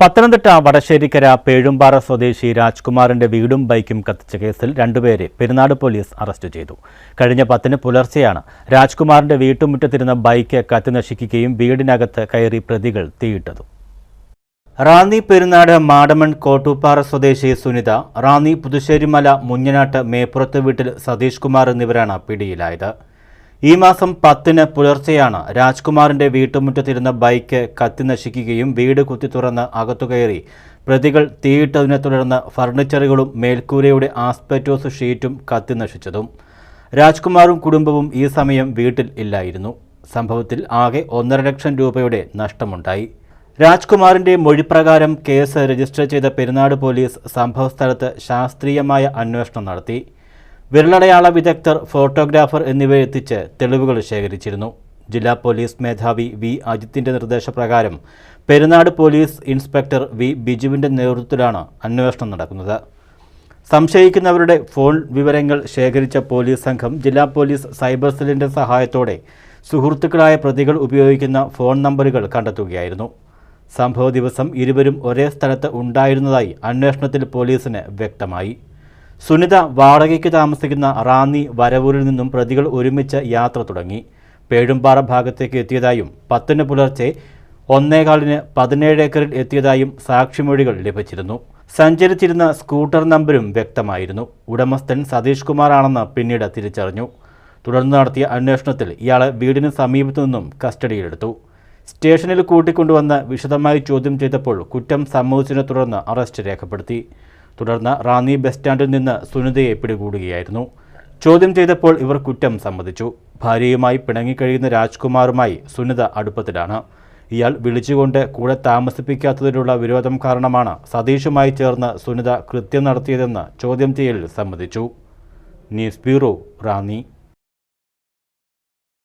പത്തനംതിട്ട വടശ്ശേരിക്കര പേഴുംപാറ സ്വദേശി രാജ്കുമാറിന്റെ വീടും ബൈക്കും കത്തിച്ച കേസിൽ രണ്ടുപേരെ പെരുന്നാട് പോലീസ് അറസ്റ്റ് ചെയ്തു. കഴിഞ്ഞ പത്തിന് പുലർച്ചെയാണ് രാജ്കുമാറിന്റെ വീട്ടുമുറ്റത്തിരുന്ന ബൈക്ക് കത്തിനശിക്കുകയും വീടിനകത്ത് കയറി പ്രതികൾ തീയിട്ടതും. റാന്നി പെരുന്നാട് മാടമൺ കോട്ടൂപ്പാറ സ്വദേശി സുനിത റാന്നി പുതുശ്ശേരിമല മുഞ്ഞനാട്ട് മേപ്പുറത്ത് വീട്ടിൽ സതീഷ് കുമാർ എന്നിവരാണ് പിടിയിലായത്. ഈ മാസം പത്തിന് പുലർച്ചെയാണ് രാജ്കുമാറിന്റെ വീട്ടുമുറ്റത്തിരുന്ന ബൈക്ക് കത്തി നശിക്കുകയും വീട് കുത്തി തുറന്ന് അകത്തു കയറി. പ്രതികൾ തീയിട്ടതിനെ തുടർന്ന് ഫർണിച്ചറുകളും മേൽക്കൂരയുടെ ആസ്പെറ്റോസ് ഷീറ്റും കത്തി നശിച്ചതും. രാജ്കുമാറും കുടുംബവും ഈ സമയം വീട്ടിൽ ഇല്ലായിരുന്നു. സംഭവത്തിൽ ആകെ ഒന്നര ലക്ഷം രൂപയുടെ നഷ്ടമുണ്ടായി. രാജ്കുമാറിന്റെ മൊഴിപ്രകാരം കേസ് രജിസ്റ്റർ ചെയ്ത പെരുന്നാട് പോലീസ് സംഭവസ്ഥലത്ത് ശാസ്ത്രീയമായ അന്വേഷണം നടത്തി. വിരലടയാള വിദഗ്ധർ ഫോട്ടോഗ്രാഫർ എന്നിവരെ എത്തിച്ച് തെളിവുകൾ ശേഖരിച്ചിരുന്നു. ജില്ലാ പോലീസ് മേധാവി വി അജിത്തിന്റെ നിർദ്ദേശപ്രകാരം പെരുന്നാട് പോലീസ് ഇൻസ്പെക്ടർ വി ബിജുവിന്റെ നേതൃത്വത്തിലാണ് അന്വേഷണം നടക്കുന്നത്. സംശയിക്കുന്നവരുടെ ഫോൺ വിവരങ്ങൾ ശേഖരിച്ച പോലീസ് സംഘം ജില്ലാ പോലീസ് സൈബർ സെല്ലിന്റെ സഹായത്തോടെ സുഹൃത്തുക്കളായ പ്രതികൾ ഉപയോഗിക്കുന്ന ഫോൺ നമ്പറുകൾ കണ്ടെത്തുകയായിരുന്നു. സംഭവ ദിവസം ഇരുവരും ഒരേ സ്ഥലത്ത് ഉണ്ടായിരുന്നതായി അന്വേഷണത്തിൽ പോലീസിന് വ്യക്തമായി. സുനിത വാടകയ്ക്ക് താമസിക്കുന്ന റാന്നി വരവൂരിൽ നിന്നും പ്രതികൾ ഒരുമിച്ച് യാത്ര തുടങ്ങി. പേഴുംപാറ ഭാഗത്തേക്ക് എത്തിയതായും പത്തിന് പുലർച്ചെ ഒന്നേകാലിന് പതിനേഴ് ഏക്കറിൽ എത്തിയതായും സാക്ഷിമൊഴികൾ ലഭിച്ചിരുന്നു. സഞ്ചരിച്ചിരുന്ന സ്കൂട്ടർ നമ്പരും വ്യക്തമായിരുന്നു. ഉടമസ്ഥൻ സതീഷ് കുമാറാണെന്ന് പിന്നീട് തിരിച്ചറിഞ്ഞു. തുടർന്ന് നടത്തിയ അന്വേഷണത്തിൽ ഇയാളെ വീടിന് സമീപത്തു നിന്നും കസ്റ്റഡിയിലെടുത്തു. സ്റ്റേഷനിൽ കൂട്ടിക്കൊണ്ടുവന്ന് വിശദമായി ചോദ്യം ചെയ്തപ്പോൾ കുറ്റം സമ്മതിച്ചതിനെ തുടർന്ന് അറസ്റ്റ് രേഖപ്പെടുത്തി. തുടർന്ന് റാന്നി ബസ് സ്റ്റാൻഡിൽ നിന്ന് സുനിതയെ പിടികൂടുകയായിരുന്നു. ചോദ്യം ചെയ്തപ്പോൾ ഇവർ കുറ്റം സമ്മതിച്ചു. ഭാര്യയുമായി പിണങ്ങിക്കഴിയുന്ന രാജ്കുമാറുമായി സുനിത അടുപ്പത്തിലാണ്. ഇയാൾ വിളിച്ചുകൊണ്ട് കൂടെ താമസിപ്പിക്കാത്തതിലുള്ള വിരോധം കാരണമാണ് സതീഷുമായി ചേർന്ന് സുനിത കൃത്യം നടത്തിയതെന്ന് ചോദ്യം ചെയ്യലിൽ സമ്മതിച്ചു. News bureau Ranni.